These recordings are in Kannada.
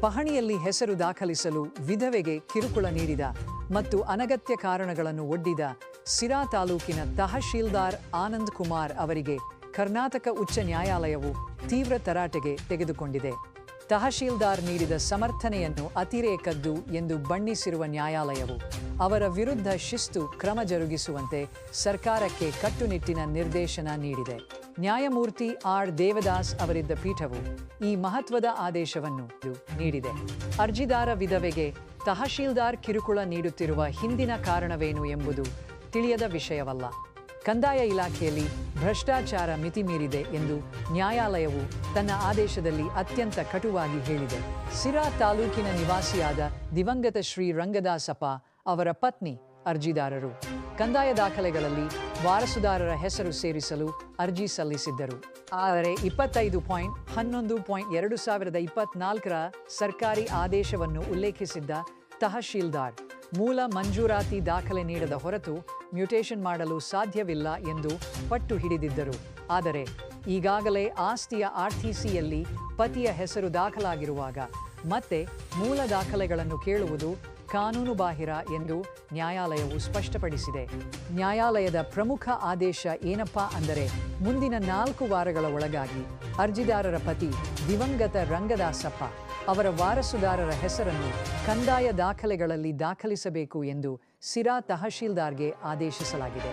ಪಹಣಿಯಲ್ಲಿ ಹೆಸರು ದಾಖಲಿಸಲು ವಿಧವೆಗೆ ಕಿರುಕುಳ ನೀಡಿದ ಮತ್ತು ಅನಗತ್ಯ ಕಾರಣಗಳನ್ನು ಒಡ್ಡಿದ ಸಿರಾ ತಾಲೂಕಿನ ತಹಶೀಲ್ದಾರ್ ಆನಂದ್ ಕುಮಾರ್ ಅವರಿಗೆ ಕರ್ನಾಟಕ ಉಚ್ಚ ನ್ಯಾಯಾಲಯವು ತೀವ್ರ ತರಾಟೆಗೆ ತೆಗೆದುಕೊಂಡಿದೆ. ತಹಶೀಲ್ದಾರ್ ನೀಡಿದ ಸಮರ್ಥನೆಯನ್ನು ಅತಿರೇಕದ್ದು ಎಂದು ಬಣ್ಣಿಸಿರುವ ನ್ಯಾಯಾಲಯವು, ಅವರ ವಿರುದ್ಧ ಶಿಸ್ತು ಕ್ರಮ ಜರುಗಿಸುವಂತೆ ಸರ್ಕಾರಕ್ಕೆ ಕಟ್ಟುನಿಟ್ಟಿನ ನಿರ್ದೇಶನ ನೀಡಿದೆ. ನ್ಯಾಯಮೂರ್ತಿ ಆರ್. ದೇವದಾಸ್ ಅವರಿದ್ದ ಪೀಠವು ಈ ಮಹತ್ವದ ಆದೇಶವನ್ನು ನೀಡಿದೆ. ಅರ್ಜಿದಾರ ವಿಧವೆಗೆ ತಹಶೀಲ್ದಾರ್ ಕಿರುಕುಳ ನೀಡುತ್ತಿರುವ ಹಿಂದಿನ ಕಾರಣವೇನು ಎಂಬುದು ತಿಳಿಯದ ವಿಷಯವಲ್ಲ. ಕಂದಾಯ ಇಲಾಖೆಯಲ್ಲಿ ಭ್ರಷ್ಟಾಚಾರ ಮಿತಿಮೀರಿದೆ ಎಂದು ನ್ಯಾಯಾಲಯವು ತನ್ನ ಆದೇಶದಲ್ಲಿ ಅತ್ಯಂತ ಕಟುವಾಗಿ ಹೇಳಿದೆ. ಸಿರಾ ತಾಲೂಕಿನ ನಿವಾಸಿಯಾದ ದಿವಂಗತ ಶ್ರೀ ರಂಗದಾಸಪ್ಪ ಅವರ ಪತ್ನಿ ಅರ್ಜಿದಾರರು. ಕಂದಾಯ ದಾಖಲೆಗಳಲ್ಲಿ ವಾರಸುದಾರರ ಹೆಸರು ಸೇರಿಸಲು ಅರ್ಜಿ ಸಲ್ಲಿಸಿದ್ದರು. ಆದರೆ ಇಪ್ಪತ್ತೈದು ಪಾಯಿಂಟ್ ಹನ್ನೊಂದು ಪಾಯಿಂಟ್ ಎರಡು ಸಾವಿರದ ಇಪ್ಪತ್ನಾಲ್ಕರ ಸರ್ಕಾರಿ ಆದೇಶವನ್ನು ಉಲ್ಲೇಖಿಸಿದ್ದ ತಹಶೀಲ್ದಾರ್ ಮೂಲ ಮಂಜೂರಾತಿ ದಾಖಲೆ ನೀಡದ ಹೊರತು ಮ್ಯೂಟೇಷನ್ ಮಾಡಲು ಸಾಧ್ಯವಿಲ್ಲ ಎಂದು ಪಟ್ಟು ಹಿಡಿದಿದ್ದರು. ಆದರೆ ಈಗಾಗಲೇ ಆಸ್ತಿಯ ಆರ್ಟಿಸಿಯಲ್ಲಿ ಪತಿಯ ಹೆಸರು ದಾಖಲಾಗಿರುವಾಗ ಮತ್ತೆ ಮೂಲ ದಾಖಲೆಗಳನ್ನು ಕೇಳುವುದು ಕಾನೂನುಬಾಹಿರ ಎಂದು ನ್ಯಾಯಾಲಯವು ಸ್ಪಷ್ಟಪಡಿಸಿದೆ. ನ್ಯಾಯಾಲಯದ ಪ್ರಮುಖ ಆದೇಶ ಏನಪ್ಪಾ ಅಂದರೆ ಮುಂದಿನ ನಾಲ್ಕು ವಾರಗಳ ಒಳಗಾಗಿ ಅರ್ಜಿದಾರರ ಪತಿ ದಿವಂಗತ ರಂಗದಾಸಪ್ಪ. ಅವರ ವಾರಸುದಾರರ ಹೆಸರನ್ನು ಕಂದಾಯ ದಾಖಲೆಗಳಲ್ಲಿ ದಾಖಲಿಸಬೇಕು ಎಂದು ಸಿರಾ ತಹಶೀಲ್ದಾರ್ಗೆ ಆದೇಶಿಸಲಾಗಿದೆ.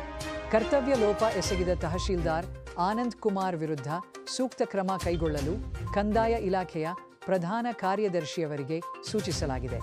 ಕರ್ತವ್ಯ ಲೋಪ ಎಸಗಿದ ತಹಶೀಲ್ದಾರ್ ಆನಂದ್ ಕುಮಾರ್ ವಿರುದ್ಧ ಸೂಕ್ತ ಕ್ರಮ ಕೈಗೊಳ್ಳಲು ಕಂದಾಯ ಇಲಾಖೆಯ ಪ್ರಧಾನ ಕಾರ್ಯದರ್ಶಿಯವರಿಗೆ ಸೂಚಿಸಲಾಗಿದೆ.